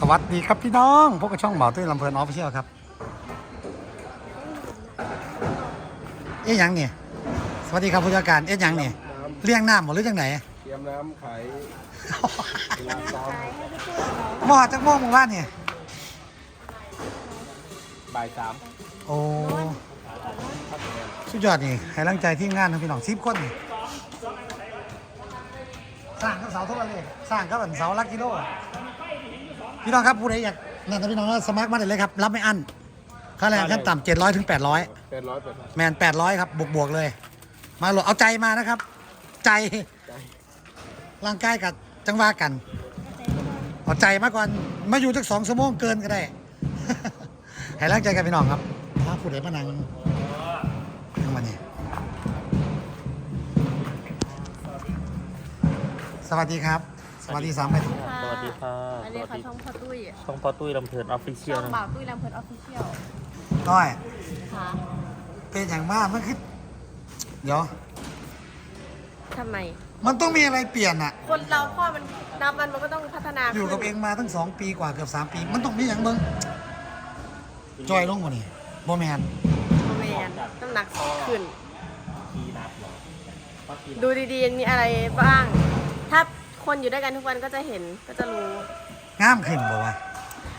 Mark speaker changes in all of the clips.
Speaker 1: สวัสดีครับพี่น้องพวกกับช่องเบาตุ้ยลำเพลินออฟฟิเชียลครับเอ๊ะหยังเนี่ยสวัสดีครับผู้จัดการเอ๊ะหยังเนี่ยเลี้ยงน้ำหมดหรือยังไหน
Speaker 2: เตรียมน้ำขายเวลาซ้อม
Speaker 1: หมอจักโมงหมู่บ้านเนี่ย
Speaker 2: บ่ายสาม
Speaker 1: โอ้สุดยอดนี่ให้กำลังใจทีมงานทั้งพี่น้องสิบคนนี่สร้างกับเสาเท่าไหร่เลยสร้างกับเสาลักกิโล พี่น้องครับผู้ใดอยากนั่นนะพี่น้องก็สมัครมาได้เลยครับ รับไม่อั้นค่าแรงขั้นต่ำเจ็ดร้อยถึงแปดร้อย
Speaker 2: เป็นร้อยเป็น
Speaker 1: แมนแปดร้อยครับบวกบวกๆเลย มาโหลดเอาใจมานะครับ ใจร่างกายกับจังหวะกัน เอาใจมาก่อนมาอยู่จักสองชั่วโมงเกินก็ได้ ให้ร่างใจกันพี่น้องครับถ้าผู้ใดมานั่งนั่งมานี่สวัสดีครับ สวัสดีสามไป
Speaker 3: สวัสดีค่ะ
Speaker 4: อันนี้ค่ะช่องพ่อตุ้ย
Speaker 3: ช่องพ่อตุ้ยลำเพลินออฟฟิเชีย
Speaker 4: ช่
Speaker 3: ล
Speaker 4: อง
Speaker 3: นะ
Speaker 4: บ่าวตุ้ยลำเพลินออฟฟิเชียล
Speaker 1: ต้อย
Speaker 4: ค่ะ
Speaker 1: เป็นอย่างมากมันคือเดี๋ยว
Speaker 4: ทำไม
Speaker 1: มันต้องมีอะไรเปลี่ยนอะ
Speaker 4: คนเราพ่อมันนับมันมันก็ต้องพัฒนา
Speaker 1: อยู่กับเองมาตั้งสองปีกว่าเกือบสามปี มันต้องมีอย่างเบิ้งจอยลงกว่านี่บ่แมน
Speaker 4: โมเมนน้ำหนักขึ้น
Speaker 3: ทีนับเหรอพ่อทีนับ
Speaker 4: ดูดีๆมีอะไรบ้างถ้า คนอยู่ด้วยกันทุกวันก็จะเห็นก็จะรู้
Speaker 1: งามขึ้นบ่วะ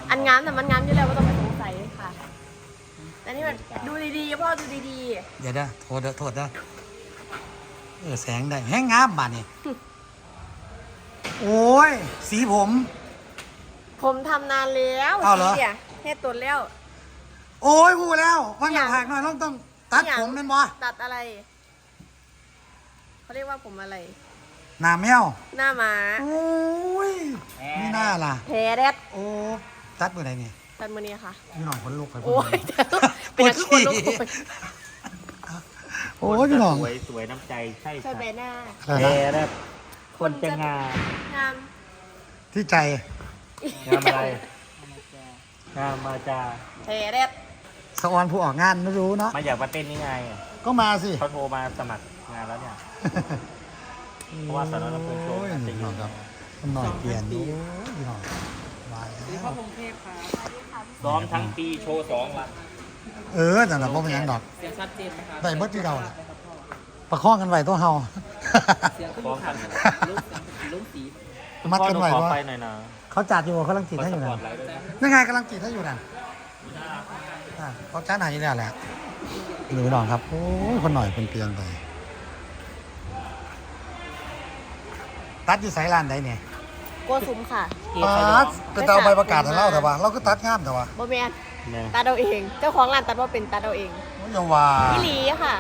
Speaker 4: อันงามแต่มันงามอยู่แล้วไม่ต้องไปสงสัยค่ะแต่นี่มันดูดีๆพ่อดูดี
Speaker 1: เดี๋ยวเด้อโทษเด้อโทษเด้อเออแสงได้แห้งงามบาดนี่ โอ้ย สีผม
Speaker 4: ๆ ผมทำนานแล้ว
Speaker 1: อ้าวเหรอ
Speaker 4: นี่ยเฮ็ดตัวแล้ว
Speaker 1: โอ้ยพูดแล้วว่าห
Speaker 4: เนี่
Speaker 1: น้ายผากหน่อยต้องต้องตัด
Speaker 4: เนี่ย
Speaker 1: ผมเป็นบ่
Speaker 4: ตัดอะไรเขาเรียกว่าผมอะไร
Speaker 1: หน้าแมว
Speaker 4: หน้าหมา
Speaker 1: โอ้ยนี่หน้าล่ะ
Speaker 4: แพแรด
Speaker 1: โอ้ตัดมือไหนนี่
Speaker 4: ตัดมือนี้ค่ะ
Speaker 1: พี่น้องคนลุกไป
Speaker 4: โอ้ย
Speaker 1: ปวด
Speaker 4: เป็น
Speaker 1: ฉี่
Speaker 4: อย่างที่คนลุก
Speaker 1: โอ้ยพี่น้อง
Speaker 3: สวยสวยน้ำใจใช่
Speaker 4: ใช่
Speaker 3: ค่ะ
Speaker 4: ใบหน้า
Speaker 1: อะไร
Speaker 3: แย่
Speaker 1: นะ
Speaker 3: แบบคนจะงาม
Speaker 4: งาม
Speaker 1: ที่ใจ
Speaker 3: งามอะไรงามมาจา
Speaker 4: แพแรด
Speaker 1: สะออนผู้ออกงานไม่รู้เนาะ
Speaker 3: มาอยากมาเต้นนี่ไง
Speaker 1: ก็มาสิ
Speaker 3: เขาโทรมาสมัครงานแล้วเนี่ย เพราะว่าสอนอน้ำเพลินโชว์
Speaker 1: อ้ย
Speaker 3: จะอยู่
Speaker 1: องครับมันหน่อยเปลี่ยนดูพี่น้องมาแล้ว
Speaker 3: ซ้อมทั้งปีโชว์สองวัน
Speaker 1: เออแต่ละพ่อเป็นหยังดอก
Speaker 5: เสียงชัดเจนไหมครับ
Speaker 1: ได้เบิดที่เราน่ะ ประคองกันไว้ตัวเฮา
Speaker 5: เสียงขึ้น
Speaker 3: พร้อมกัน
Speaker 5: ลูกลูกสี
Speaker 1: มัดกันไว้
Speaker 3: พ่อห
Speaker 1: ว่า
Speaker 3: ไปหน่อยนะ
Speaker 1: เขาจัดอยู่เขากำลังจีดให้อยู่นะนั่นไงกำลังจีดให้อยู่นั่นอะเขาจ้าไหนาอยู่แล้วแหละหนูน้องครับโอ้ยคนหน่อยคนเปลี่ยนไป ตัดอยู่สายลานใดเนี่ย
Speaker 4: โกสุมค่ะ
Speaker 1: ตัดเป็นตาเอาใบประกาศให้เราแต่ว่า เราก็ตัดงามแต่ว่า
Speaker 4: โบแมน
Speaker 3: เนี่ย
Speaker 4: ตัดเอาเอง เจ้าของร้านตัดว่าเป็นตัดเอาเอง
Speaker 1: โอ้ยอย่าว่า
Speaker 4: พี่หลีค่ะ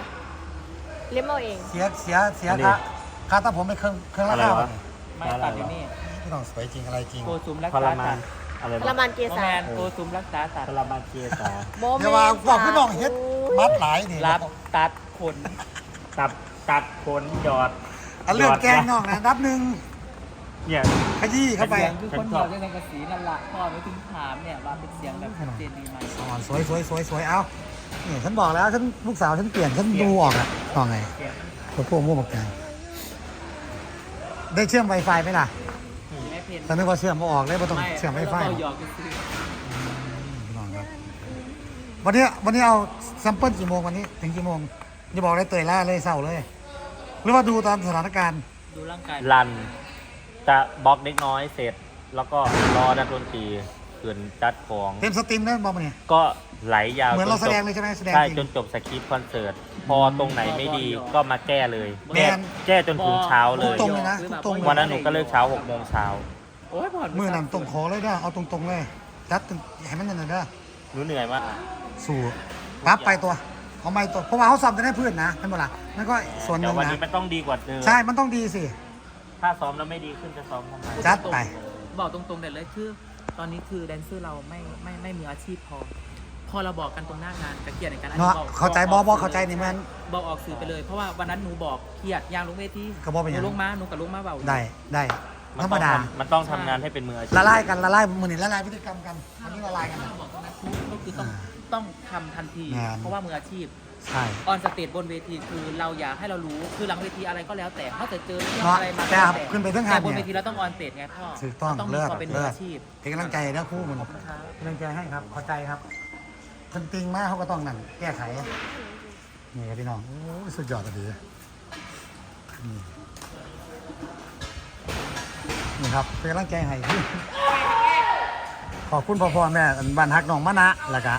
Speaker 4: เลี้ยมเอาเอง
Speaker 1: เสียเสียเสียค่าค่าตัดผมไปเครื่องเครื่องละ
Speaker 3: อะไร
Speaker 1: เท่าวะ
Speaker 5: ไม่ตัดอยู่นี่
Speaker 1: พี่น้องสวยจริงอะไรจริง
Speaker 5: โกซุมรัก
Speaker 3: ทร
Speaker 5: ษามา
Speaker 3: น
Speaker 5: สัตว์
Speaker 3: อะไร
Speaker 4: ประมาณเก
Speaker 5: โม
Speaker 4: ษา
Speaker 5: แมนโกซุมรักษาสัต
Speaker 3: ท
Speaker 5: ว์
Speaker 3: รมานเกียร์สา
Speaker 4: โบแมน
Speaker 1: อย่าว่าบอกพี่น้องเฮ็ดมัดหลายนี่
Speaker 5: รับตัดขน
Speaker 3: ตับตัดขนหยอด
Speaker 1: อันเรื่องแกงน้องนะนับหนึ่ง
Speaker 3: เนี่ย
Speaker 1: ขยี้เข้าไป
Speaker 5: เสียงคือคนบอกด้วยสังกะสีนั่นละพ่อไม่ถึงถามเนี่ยว่าเป็นเสียงแบบชัดเจนดีไหม
Speaker 1: อ่อนสวยสวยสวยสวยเอานี่ฉันบอกแล้วฉันลูกสาวฉันเปลี่ยนฉันดูออกอะต่อไงตัวพวกมั่วบอกกันได้เชื่อม Wi-Fi ไหมล่ะ
Speaker 5: แม่เพน
Speaker 1: แต่นึกว่าเชื่อมมาออกเลยไม่ต้อง
Speaker 5: ไม่
Speaker 1: เชื่อม
Speaker 5: แล้ว
Speaker 1: Wi-Fi
Speaker 5: ก็
Speaker 1: หรอก
Speaker 5: หยอกกันซื้อ
Speaker 1: พี่น้องครับวันนี้วันนี้เอาแซมเปิลกี่โมงวันนี้ ถึงกี่โมงจะบอกเลยเตยล่าเลยเศร้าเลย หรือว่าดูตามสถานการณ์
Speaker 5: ดูร่างกาย
Speaker 3: รัน จะบล็อกเล็กน้อยเสร็จ แล้วก็รอนักดนตรีขืนจัดของ
Speaker 1: เต็มสตรีมได้บอกมาเนี่ย
Speaker 3: ก็ไหลยาว
Speaker 1: เหมือนเรา
Speaker 3: จ
Speaker 1: แส
Speaker 3: จบ
Speaker 1: ดงเลยใช่ไหมแสดง
Speaker 3: ใช่
Speaker 1: จริง
Speaker 3: จนจบสคริปต์คอนเสิร์ต พอตรงไหนไม่ดีก็มาแก้เลย
Speaker 1: แม
Speaker 3: แก้
Speaker 1: น
Speaker 3: แก้จนถึงเช้าเลย
Speaker 1: ตรงเลยนะตรงเลย
Speaker 3: วันนั้นหนูก็เลิกเช้าหกโมงเช้า
Speaker 5: โอ้ยผ่อน
Speaker 1: มือนั่นตรงขอเลยเด้อเอาตรงๆเลยจัดตรงให้มันนั่นนะเด้อ
Speaker 3: หนูเหนื่อยมาก
Speaker 1: สู่ปั๊บไปตัว เอาไม่ตัวเพราะว่าเขาซ้อมจะได้เพื่อนนะนั่นเปล่านั่นก็ส่วนห
Speaker 3: เดี๋ย
Speaker 1: นึ่
Speaker 3: ว
Speaker 1: ง
Speaker 3: วัน
Speaker 1: นะ
Speaker 3: นี้มันต้องดีกว่าเดิม
Speaker 1: ใช่มันต้องดีสิ
Speaker 3: ถ้าซ้อมแล้วไม่ดีขึ้นจะซ้อมทำไม
Speaker 1: จัดไป
Speaker 5: บอกตรงๆแต่เลยคือตอนนี้คือแดนเซอร์เราไม่ไม่ไม่มีอาชีพพอ พอเราบอกกันตรงหน้างานกระเกียดในการ
Speaker 1: เนาะเข้าใจบอบอเข้าใจนี่มัน
Speaker 5: บอกออกสื่อไปเลย เพราะว่าวันนั้นหนูบอกเครียดยางลงเวที
Speaker 1: กระบอกเป็น
Speaker 5: ห
Speaker 1: หยั
Speaker 5: นู
Speaker 1: ง
Speaker 5: ลงมาหนูกับลงมาเบา
Speaker 1: ได้ได้
Speaker 3: มั
Speaker 1: ธร
Speaker 3: น
Speaker 1: รม
Speaker 3: ต้อง
Speaker 1: ดา
Speaker 3: ทำมันต้องทำงานให้เป็นมืออาชีพ
Speaker 1: ละลายกันละลายมือนี่ละลายพฤติกรรมกันวันนี้ละลายกันนะ
Speaker 5: บอกตรงนั้นทุกก็คือต้อง ต้องทำทันที
Speaker 1: งาน
Speaker 5: เพราะว่ามืออาชีพ
Speaker 1: ใช่
Speaker 5: ออนสเตจบนเวทีคือเราอยากให้เรารู้คือหลังเวทีอะไรก็แล้วแต่ถ้าจะเจอเรื่อง
Speaker 1: เนาะ
Speaker 5: อะไรมา
Speaker 1: แต่
Speaker 5: ก็แล้ว
Speaker 1: ขึ้นไปทั้งงาน
Speaker 5: แต่บน
Speaker 1: เนี่
Speaker 5: เวยทีเราต้องออนสเตจไงพ่อ
Speaker 1: ถูกต้อง
Speaker 5: ต้องมี
Speaker 1: เลิศ
Speaker 5: ความเป็นมื
Speaker 1: เลิ
Speaker 5: อ
Speaker 1: ศ
Speaker 5: อาชีพ
Speaker 1: เป็นกำลังใจนะคู่มัน
Speaker 5: ขอบคุณครับ
Speaker 1: กำลังใจให้ครับเข้าใจครับคนติงมากเขาก็ต้องนั่นแก้ไขนี่ครับพี่น้องโอ้ยสุดยอดเลยนี่นี่ครับเป็นกำลังใจให้ขอบคุณพ่อพ่อแม่อันบ้านฮักน้องมะนะแล้วก็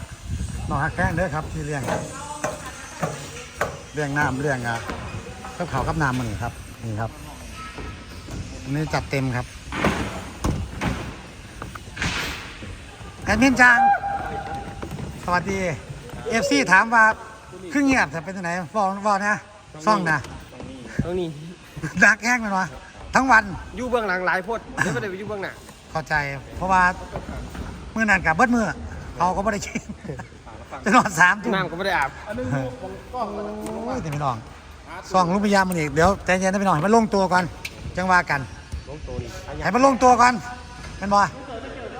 Speaker 1: น้องฮักแข้งเด้อครับที่เลี้ยงเลี้ยงน้ำเลี้ยงอะกับเขาวกับน้ำมันนี่ครับนี่ครับอันนี้จัดเต็มครับแอดมินจางสวัสดีเอฟซีถามว่าครึ่งเงียบจะเป็นยังไงฟองฟองนะซ่องนะ
Speaker 2: ตรงนี้
Speaker 1: ดักแห้งมันวะทั้งวัน
Speaker 2: อยู่เบื้องหลังหลายโพดเดี๋ยวไม่ได้ไปอยู่เบื้องหน้า
Speaker 1: เข้าใจ เพราะว่ามื่อนั้นกับเบิดมือเขาก็ไม่ได้กิน จะนอนสามทุ่ม
Speaker 2: น้ำก็ไม่ได้อาบ
Speaker 1: โอ้ยแต่พี่น้องซ่องลูกพยายามมันอีกเดี๋ยวใจเย็นนะพี่น้องให้มันลงตัวก่อนจังว่ากัน
Speaker 2: ลงตัวนี่
Speaker 1: ให้มันลงตัวก่อนเป็นบ่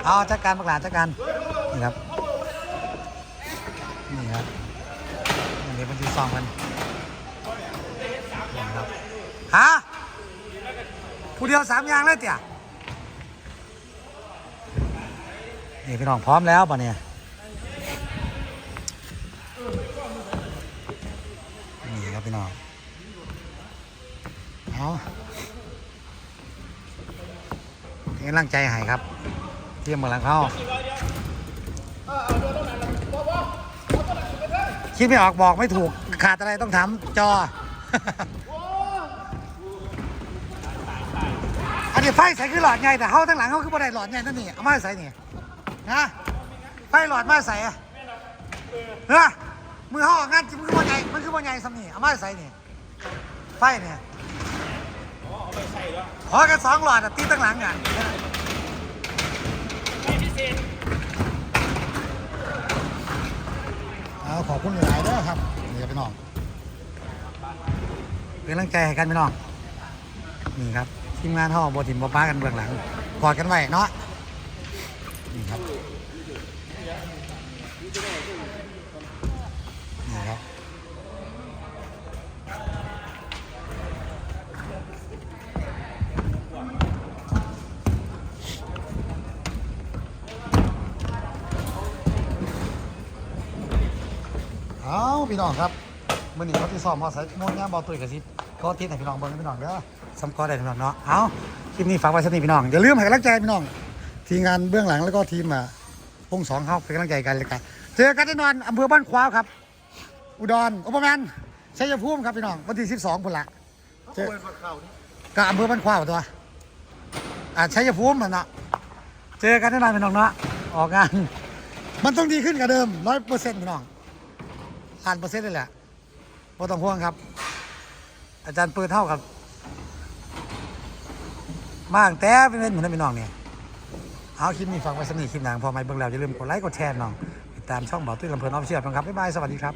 Speaker 1: เอาจัดการบักหลานจัดการนี่ครับนี่ครับอันนี้เป็นที่ซองมันนี่ครับฮะผู้เดียวสามอย่างเลยเตี่ยนี่พี่น้องพร้อมแล้วป่ะเนี่ย พี่น้องเอาเป็นกำลังใจให้ครับ เทียมกำลังเข้าคิดไม่ออกบอกไม่ถูกขาดอะไรต้องถามจอ อันนี้ไฟใส่คือหลอดไงแต่เขาทั้งหลังเขาคือบ่ได้หลอดไงนั่นนี่เอามาใส่นี่นะไฟหลอดมาใส่อะเฮ้ย มือเขาองานมันคือบ่ใหญ่มันคือบ่ใหญ่ซ้ำนี่เอามาใส่นี่ไฟเนี่ยขอกันสองหลอดอะตีตั้งหลังอะเอาขอบคุณหลายเด้อครับนี่ครับพี่น้องเป็นกำลังใจให้กันพี่น้องนี่ครับทีมงานห่อบทิมบป้ากันเบื้องหลังกอดกันไว้เนาะนี่ครับ นี่ครับเอาพี่น้องครับมื่อนี้เขาที่ซ้อมมาใส่โมงย่างบอลตุยกับซิก็ทิศให้พี่น้องเบิ่งพี่น้องเด้อสำกอได้พี่น้องเนาะเอาคลิปนี้ฝากไว้สักนิดพี่น้องอย่าลืมให้กำลังใจพี่น้อง ทีมงานเบื้องหลังแล้วก็ทีมอะพงสองเข้าเป็นกำลังใจกันเลยกันเจอกันแน่นอนอำเภอบ้านขวาครับ อุดรอุปมาณชัยภูมิครับพี่น้องวันที่12พุ่นละเจอกับอำเภอบ้านขวาวตัวอ่าชัยภูมิมันเนาะเจอกันแน่นอนพี่น้องเนาะออกงานมันต้องดีขึ้นกว่าเดิมร้อยเปอร์เซ็นต์พี่น้องล้านเปอร์เซ็นต์เลยแหละไม่ต้องห่วงครับ อาจารย์เปิดเท่ากับมากแต่เป็นเหมือนนั้นพี่น้องเนี่ยเอาคลิปนี้ฝากไว้สนิทคลิปหนังพอไม่เบิ่งแล้วอย่าลืมกดไลค์กดแชร์น้องติดตามช่องเบาตุ้ยลำเพลินออฟฟิเชียลนะครับบ๊ายบายสวัสดีครับ